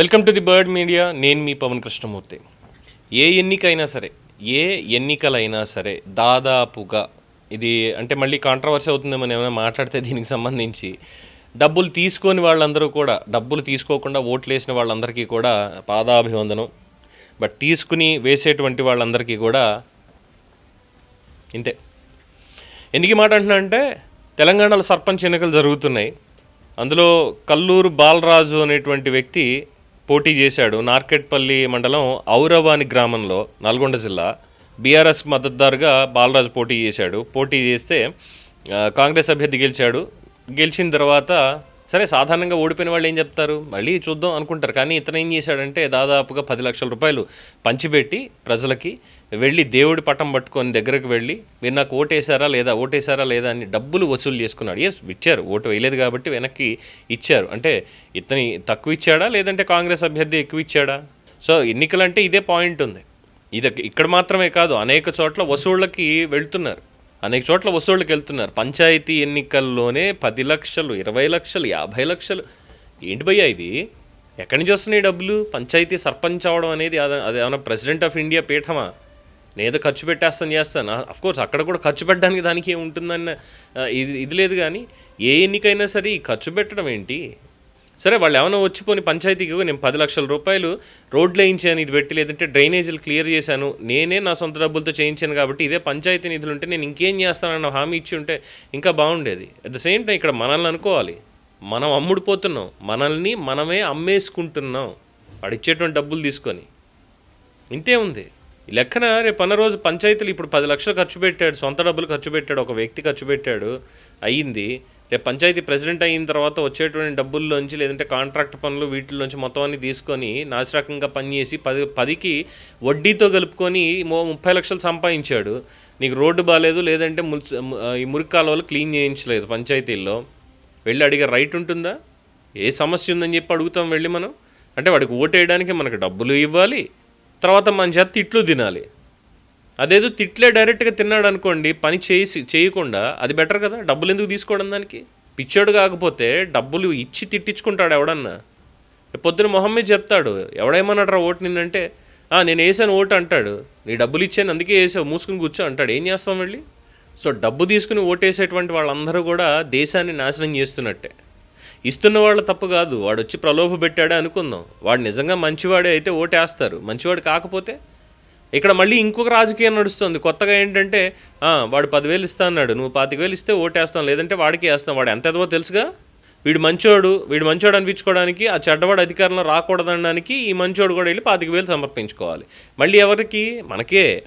Welcome to the Bird media. నేను మీ పవన్ కృష్ణమూర్తి. ఏ ఎన్నికైనా సరే ఏ ఎన్నికలైనా సరే దాదాపుగా ఇది అంటే మళ్ళీ కాంట్రవర్సీ అవుతుందేమో ఏమైనా మాట్లాడితే దీనికి సంబంధించి డబ్బులు తీసుకొని వాళ్ళందరూ కూడా డబ్బులు తీసుకోకుండా ఓట్లు వేసిన వాళ్ళందరికీ కూడా పాదాభివందనం. బట్ తీసుకుని వేసేటువంటి వాళ్ళందరికీ కూడా ఇంతే. ఎందుకు మాట అంటున్నా అంటే తెలంగాణలో సర్పంచ్ ఎన్నికలు జరుగుతున్నాయి. అందులో కల్లూరు బాలరాజు అనేటువంటి వ్యక్తి పోటీ చేశాడు నార్కెట్పల్లి మండలం ఔరవాని గ్రామంలో నల్గొండ జిల్లా. బీఆర్ఎస్ మద్దతుదారుగా బాలరాజు పోటీ చేశాడు. పోటీ చేస్తే కాంగ్రెస్ అభ్యర్థి గెలిచాడు. గెలిచిన తర్వాత సరే సాధారణంగా ఓడిపోయిన వాళ్ళు ఏం చెప్తారు? మళ్ళీ చూద్దాం అనుకుంటారు. కానీ ఇతను ఏం చేశాడంటే దాదాపుగా పది లక్షల రూపాయలు పంచిపెట్టి ప్రజలకి వెళ్ళి దేవుడి పటం పట్టుకొని దగ్గరకు వెళ్ళి మీరు నాకు ఓటేశారా లేదా ఓటేశారా లేదా అని డబ్బులు వసూలు చేసుకున్నాడు. ఎస్ ఇచ్చారు. ఓటు వేయలేదు కాబట్టి వెనక్కి ఇచ్చారు. అంటే ఇతని తక్కువ ఇచ్చాడా? లేదంటే కాంగ్రెస్ అభ్యర్థి ఎక్కువ ఇచ్చాడా? సో ఎన్నికలంటే ఇదే పాయింట్ ఉంది. ఇది ఇక్కడ మాత్రమే కాదు అనేక చోట్ల వసూళ్ళకి వెళ్తున్నారు. అనేక చోట్ల వసూళ్ళకి వెళ్తున్నారు. పంచాయతీ ఎన్నికల్లోనే పది లక్షలు ఇరవై లక్షలు యాభై లక్షలు. ఏంటి భయ్యా ఇది? ఎక్కడి నుంచి వస్తున్నాయి డబ్బులు? పంచాయతీ సర్పంచ్ అవడం అనేది అద- అది ఏమైనా ప్రెసిడెంట్ ఆఫ్ ఇండియా పీఠమా? నేదో ఖర్చు పెట్టేస్తాను చేస్తాను. అఫ్కోర్స్ అక్కడ కూడా ఖర్చు పెట్టడానికి దానికి ఏముంటుందన్న ఇది ఇది లేదు కానీ ఏ ఎన్నికైనా సరే ఈ ఖర్చు పెట్టడం ఏంటి? సరే వాళ్ళు ఏమైనా వచ్చిపోని పంచాయతీకి నేను పది లక్షల రూపాయలు రోడ్లు వేయించాను ఇది పెట్టి లేదంటే డ్రైనేజీలు క్లియర్ చేశాను నేనే నా సొంత డబ్బులతో చేయించాను కాబట్టి ఇదే పంచాయతీ నిధులు ఉంటే నేను ఇంకేం చేస్తానన్న హామీ ఇచ్చి ఉంటే ఇంకా బాగుండేది. అట్ ద సేమ్ టైం ఇక్కడ మనల్ని అనుకోవాలి. మనం అమ్ముడుపోతున్నాం. మనల్ని మనమే అమ్మేసుకుంటున్నాం. వాడు ఇచ్చేటువంటి డబ్బులు తీసుకొని. ఇంతే ఉంది. ఈ లెక్కన రేపు అన్న రోజు పంచాయతీలు ఇప్పుడు పది లక్షలు ఖర్చు పెట్టాడు సొంత డబ్బులు ఖర్చు పెట్టాడు ఒక వ్యక్తి ఖర్చు పెట్టాడు అయ్యింది. రేపు పంచాయతీ ప్రెసిడెంట్ అయిన తర్వాత వచ్చేటువంటి డబ్బుల్లోంచి లేదంటే కాంట్రాక్ట్ పనులు వీటిలోంచి మొత్తం అన్ని తీసుకొని నాసిరకంగా పనిచేసి పది పదికి వడ్డీతో కలుపుకొని ముప్పై లక్షలు సంపాదించాడు. నీకు రోడ్డు బాగాలేదు లేదంటే ఈ మురికి కాలువలు క్లీన్ చేయించలేదు పంచాయతీల్లో. వెళ్ళి అడిగే రైట్ ఉంటుందా? ఏ సమస్య ఉందని చెప్పి అడుగుతాం వెళ్ళి మనం. అంటే వాడికి ఓటేయడానికి మనకు డబ్బులు ఇవ్వాలి తర్వాత మన చేత ఇట్లు తినాలి. అదేదో తిట్లే డైరెక్ట్గా తిన్నాడు అనుకోండి పని చేసి చేయకుండా అది బెటర్ కదా డబ్బులు ఎందుకు తీసుకోవడం దానికి? పిచ్చాడు కాకపోతే డబ్బులు ఇచ్చి తిట్టించుకుంటాడు ఎవడన్నా. రేపు పొద్దున మొహం మీద చెప్తాడు ఎవడేమన్నాడు ఓటు నిన్నంటే నేను వేసాను ఓటు అంటాడు. నీ డబ్బులు ఇచ్చాను అందుకే వేసావు మూసుకుని కూర్చో అంటాడు. ఏం చేస్తాం మళ్ళీ సో డబ్బు తీసుకుని ఓటేసేటువంటి వాళ్ళందరూ కూడా దేశాన్ని నాశనం చేస్తున్నట్టే. ఇస్తున్న వాళ్ళ తప్పు కాదు. వాడు వచ్చి ప్రలోభ పెట్టాడే అనుకుందాం. వాడు నిజంగా మంచివాడే అయితే ఓటేస్తారు. మంచివాడు కాకపోతే ఇక్కడ మళ్ళీ ఇంకొక రాజకీయం నడుస్తుంది. కొత్తగా ఏంటంటే వాడు పదివేలు ఇస్తా అన్నాడు. నువ్వు పాతిక వేలు ఇస్తే ఓటేస్తాం. లేదంటే వాడికి వేస్తాం. వాడు ఎంత ఎదవో తెలుసుగా? వీడు మంచోడు. వీడు మంచోడు అనిపించుకోవడానికి ఆ చెడ్డవాడు అధికారంలో రాకూడదనడానికి ఈ మంచోడు కూడా వెళ్ళి పాతిక వేలు సమర్పించుకోవాలి. మళ్ళీ ఎవరికి? మనకే.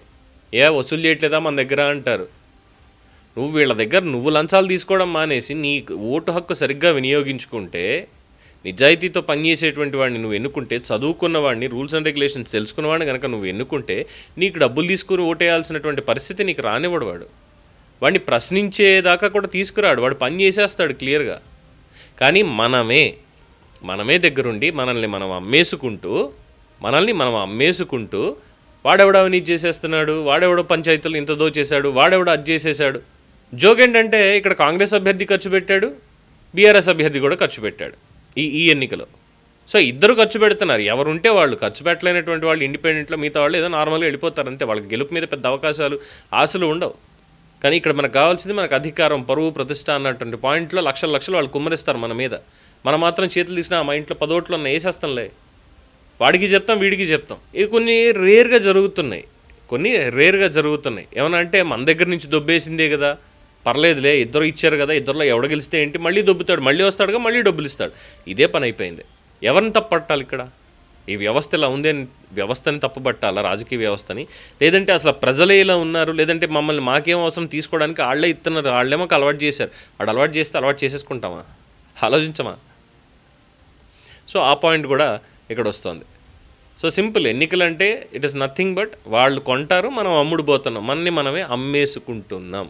ఏ వసూలు చేయట్లేదా మన దగ్గర అంటారు. నువ్వు వీళ్ళ దగ్గర నువ్వు లంచాలు తీసుకోవడం మానేసి నీ ఓటు హక్కు సరిగ్గా వినియోగించుకుంటే నిజాయితీతో పనిచేసేటువంటి వాడిని నువ్వు ఎన్నుకుంటే చదువుకున్న వాడిని రూల్స్ అండ్ రెగ్యులేషన్స్ తెలుసుకున్న వాడిని కనుక నువ్వు ఎన్నుకుంటే నీకు డబ్బులు తీసుకుని ఓటేయాల్సినటువంటి పరిస్థితి నీకు రానివ్వడు వాడు. వాడిని ప్రశ్నించేదాకా కూడా తీసుకురాడు. వాడు పని చేసేస్తాడు క్లియర్గా. కానీ మనమే మనమే దగ్గరుండి మనల్ని మనం అమ్మేసుకుంటూ మనల్ని మనం అమ్మేసుకుంటూ వాడెవడో అవినీతి చేసేస్తున్నాడు వాడెవడో పంచాయతీలు ఇంత దోచేశాడు వాడెవడో అది చేసేశాడు. జోక్ ఏంటంటే ఇక్కడ కాంగ్రెస్ అభ్యర్థి ఖర్చు పెట్టాడు బీఆర్ఎస్ అభ్యర్థి కూడా ఖర్చు పెట్టాడు. ఈ ఈ ఎన్నికలో. సో ఇద్దరు ఖర్చు పెడుతున్నారు. ఎవరుంటే వాళ్ళు ఖర్చు పెట్టలేనటువంటి వాళ్ళు ఇండిపెండెంట్లో మిగతా వాళ్ళు ఏదో నార్మల్గా వెళ్ళిపోతారు అంతే వాళ్ళకి గెలుపు మీద పెద్ద అవకాశాలు ఆశలు ఉండవు. కానీ ఇక్కడ మనకు కావాల్సింది మనకు అధికారం పరువు ప్రతిష్ట అన్నటువంటి పాయింట్లో లక్షల లక్షలు వాళ్ళు కుమ్మరిస్తారు మన మీద. మనం మాత్రం చేతులు తీసిన మా ఇంట్లో పదోట్లు ఉన్న వేసేస్తాంలే వాడికి చెప్తాం వీడికి చెప్తాం. ఇవి కొన్ని రేర్గా జరుగుతున్నాయి. కొన్ని రేర్గా జరుగుతున్నాయి. ఏమన్నా అంటే మన దగ్గర నుంచి దొబ్బేసిందే కదా. పర్లేదులే ఇద్దరు ఇచ్చారు కదా ఇద్దరులో ఎవడ గెలిస్తే ఏంటి? మళ్ళీ దొబ్బుతాడు మళ్ళీ వస్తాడుగా మళ్ళీ డబ్బులు ఇస్తాడు ఇదే పని అయిపోయింది. ఎవరిని తప్పట్టాలి ఇక్కడ? ఈ వ్యవస్థ ఇలా ఉంది అని వ్యవస్థని తప్పుపట్టాలా రాజకీయ వ్యవస్థని? లేదంటే అసలు ప్రజలే ఇలా ఉన్నారు? లేదంటే మమ్మల్ని మాకేం అవసరం తీసుకోవడానికి వాళ్ళే ఇస్తున్నారు వాళ్ళేమో అలవాటు చేశారు. వాడు అలవాటు చేస్తే అలవాటు చేసేసుకుంటామా? ఆలోచించమా? సో ఆ పాయింట్ కూడా ఇక్కడ వస్తుంది. సో సింపుల్ ఎన్నికలు అంటే ఇట్ ఇస్ నథింగ్ బట్ వాళ్ళు కొంటారు మనం అమ్ముడుపోతున్నాం. మనని మనమే అమ్మేసుకుంటున్నాం.